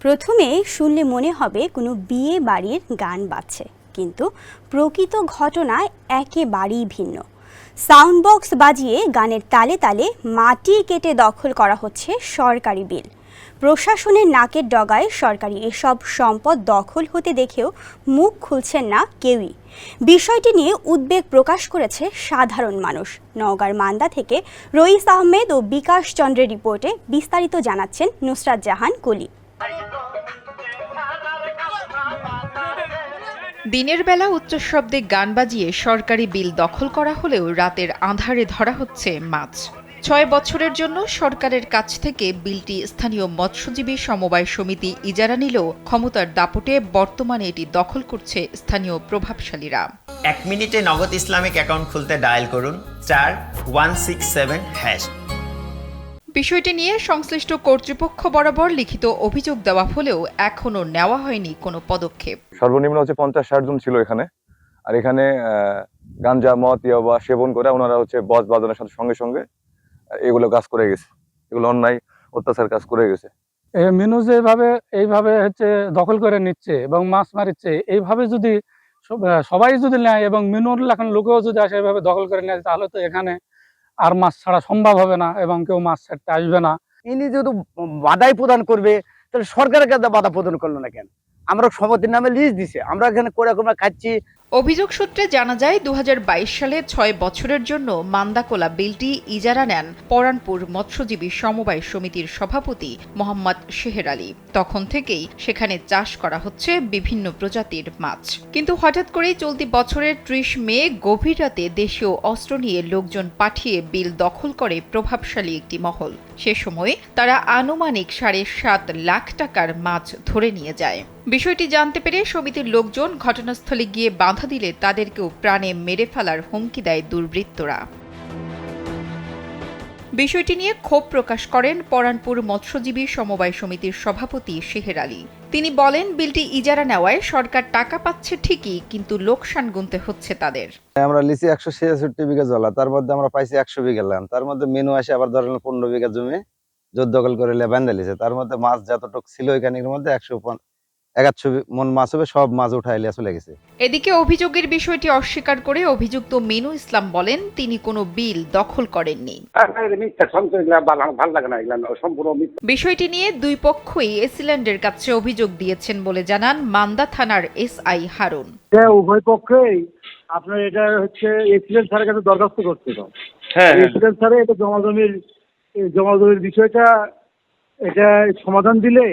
প্রথমে শুনলে মনে হবে কোনো বিয়ে বাড়ির গান বাজছে, কিন্তু প্রকৃত ঘটনা একেবারেই ভিন্ন। সাউন্ড বক্স বাজিয়ে গানের তালে তালে মাটি কেটে দখল করা হচ্ছে সরকারি বিল। প্রশাসনের নাকের ডগায় সরকারি এসব সম্পদ দখল হতে দেখেও মুখ খুলছেন না কেউই। বিষয়টি নিয়ে উদ্বেগ প্রকাশ করেছে সাধারণ মানুষ। নওগাঁর মান্দা থেকে রইস আহমেদ ও বিকাশ চন্দ্রের রিপোর্টে বিস্তারিত জানাচ্ছেন নুসরাত জাহান কলি। দিনের বেলা উচ্চ শব্দে গান বাজিয়ে সরকারি বিল দখল করা হলেও রাতের আঁধারে ধরা হচ্ছে মাছ। ছয় বছরের জন্য সরকারের কাছ থেকে বিলটি স্থানীয় মৎস্যজীবী সমবায় সমিতি ইজারা নিলেও ক্ষমতার দাপটে বর্তমানে এটি দখল করছে স্থানীয় প্রভাবশালীরা। এক মিনিটে নগদ ইসলামিক অ্যাকাউন্ট খুলতে ডায়াল করুন, চার, ওয়ান সিক্স সেভেন, হ্যাশ। বিষয়টি নিয়ে সংশ্লিষ্ট কর্তৃপক্ষ বরাবর লিখিত অভিযোগ দেওয়া হলেও এখনও নেওয়া হয়নি কোনো পদক্ষেপ। সর্বনিম্ন হচ্ছে পঞ্চাশ ষাট জন ছিল এখানে। আর এখানে গাঞ্জা মদ ইয়াবা সেবন করে ওনারা হচ্ছে বস বাজানোর সাথে সঙ্গে সঙ্গে এগুলো কাজ করে গেছে। এগুলো অন্যায় অত্যাচার কাজ করে গেছে। মিনু যেভাবে এইভাবে হচ্ছে দখল করে নিচ্ছে এবং মাছ মারিচ্ছে এইভাবে যদি সবাই যদি নেয় এবং মিনুর লেখান লোকেও যদি আসে এইভাবে দখল করে নেয় তাহলে তো এখানে আর মাছ ছাড়া সম্ভব হবে না এবং কেউ মাছ ছাড়তে আসবে না। ইনি যেহেতু বাধাই প্রদান করবে, তাহলে সরকারের কাছে বাধা প্রদান করল না কেন? আমরা সমিতির নামে লিস্ট দিছে, আমরা এখানে করে আমরা খাচ্ছি অভিযোগ সূত্রে জানা যায় দু হাজার বাইশ সালে ছয় বছরের জন্য মান্দাকোলা বিলটি ইজারা নেন পরানপুর মৎস্যজীবী সমবায় সমিতির সভাপতি মোহাম্মদ শেহের আলী। তখন থেকেই সেখানে চাষ করা হচ্ছে বিভিন্ন প্রজাতির মাছ। কিন্তু হঠাৎ করেই চলতি বছরের ত্রিশ মে গভীর রাতে দেশীয় অস্ত্র নিয়ে লোকজন পাঠিয়ে বিল দখল করে প্রভাবশালী একটি মহল। সে সময় তারা আনুমানিক সাড়ে সাত লাখ টাকার মাছ ধরে নিয়ে যায়। বিষয়টি জানতে পেরে সমিতির লোকজন ঘটনাস্থলে গিয়ে বাধা দিলে তাদেরকেও প্রাণে মেরে ফেলার হুমকি দেয় দুর্বৃত্তরা। বিষয়টি নিয়ে ক্ষোভ প্রকাশ করেন পরানপুর মৎস্যজীবী সমবায় সমিতির সভাপতি শেহের আলী। তিনি বলেন, বিলটি ইজারা নেওয়ায় সরকার টাকা পাচ্ছে ঠিকই, কিন্তু লোকসান গুনতে হচ্ছে তাদের। আমরা লিচি একশো ছেষট্টি বিঘা জলা, তার মধ্যে আমরা পাইছি একশো বিঘা ল্যান্ড। তার মধ্যে মেনু আসে আবার ধরেন পনেরো বিঘা জমি জোর করে বান্ধা লিছে। তার মধ্যে মাছ যতটুক ছিল এর মধ্যে একশো একাশো মন মাছ হবে সব মাছ উঠাই লিয়ে চলে গেছে। এদিকে অভিযোগের বিষয়টি অস্বীকার করে অভিযুক্ত মিনু ইসলাম বলেন তিনি কোনো বিল দখল করেননি। মিথ্যা সন্ত এগুলা ভালো ভালো লাগে না এগুলা সম্পূর্ণ বিষয়টি নিয়ে দুই পক্ষই এসিল্যান্ডের কাছে অভিযোগ দিয়েছেন বলে জানান মান্দা থানার এসআই হারুন। উভয় পক্ষেই আপনার এটা হচ্ছে এক্সিডেন্ট স্যারের কাছে দরখাস্ত করছিল। হ্যাঁ এক্সিডেন্ট স্যারে এটা জমা জমির এই বিষয়টা এটা সমাধান দিলে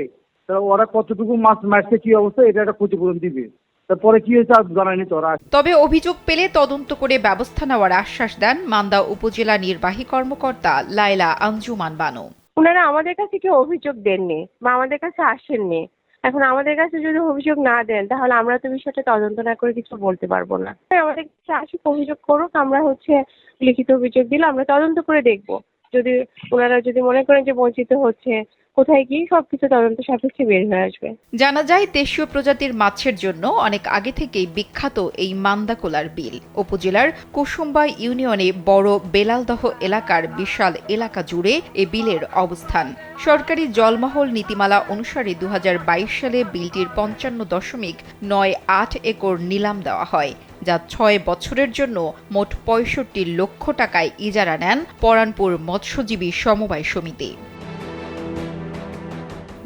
তা ওরা কতটুকু মাছ মারছে কি অবস্থা এটা একটা ক্ষতিপূরণ দিবে। তারপরে কি হয়েছে আর জানায়নি তো তবে অভিযোগ পেলে তদন্ত করে ব্যবস্থা নেওয়ার আশ্বাস দেন মান্দা উপজেলা নির্বাহী কর্মকর্তা লায়লা আঞ্জুমান বানু। ওনারা আমাদের কাছে কেউ অভিযোগ দেননি বা আমাদের কাছে আসেননি। এখন আমাদের কাছে যদি অভিযোগ না দেন তাহলে আমরা তো বিষয়টা তদন্ত না করে কিছু বলতে পারব না। আমাদের কাছে আসুক অভিযোগ করুক আমরা হচ্ছে লিখিত অভিযোগ দিলে আমরা তদন্ত করে দেখব। যদি ওনারা যদি মনে করেন যে বঞ্চিত হচ্ছে কোথায় গিয়ে সবকিছু তদন্ত সাপেক্ষে বের হয়ে আসবে। জানা যায়, দেশীয় প্রজাতির মাছের জন্য অনেক আগে থেকেই বিখ্যাত এই মান্দাকোলার বিল। উপজেলার কুসুম্বা ইউনিয়নে বড় বেলালদহ এলাকার বিশাল এলাকা জুড়ে এ বিলের অবস্থান। সরকারি জলমহল নীতিমালা অনুসারে দু হাজার বাইশ সালে বিলটির পঞ্চান্ন দশমিক নয় আট একর নিলাম দেওয়া হয়, যা ছয় বছরের জন্য মোট পঁয়ষট্টি লক্ষ টাকায় ইজারা নেন পরানপুর মৎস্যজীবী সমবায় সমিতি।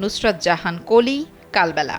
নুসরাত জাহান কলি কালবেলা।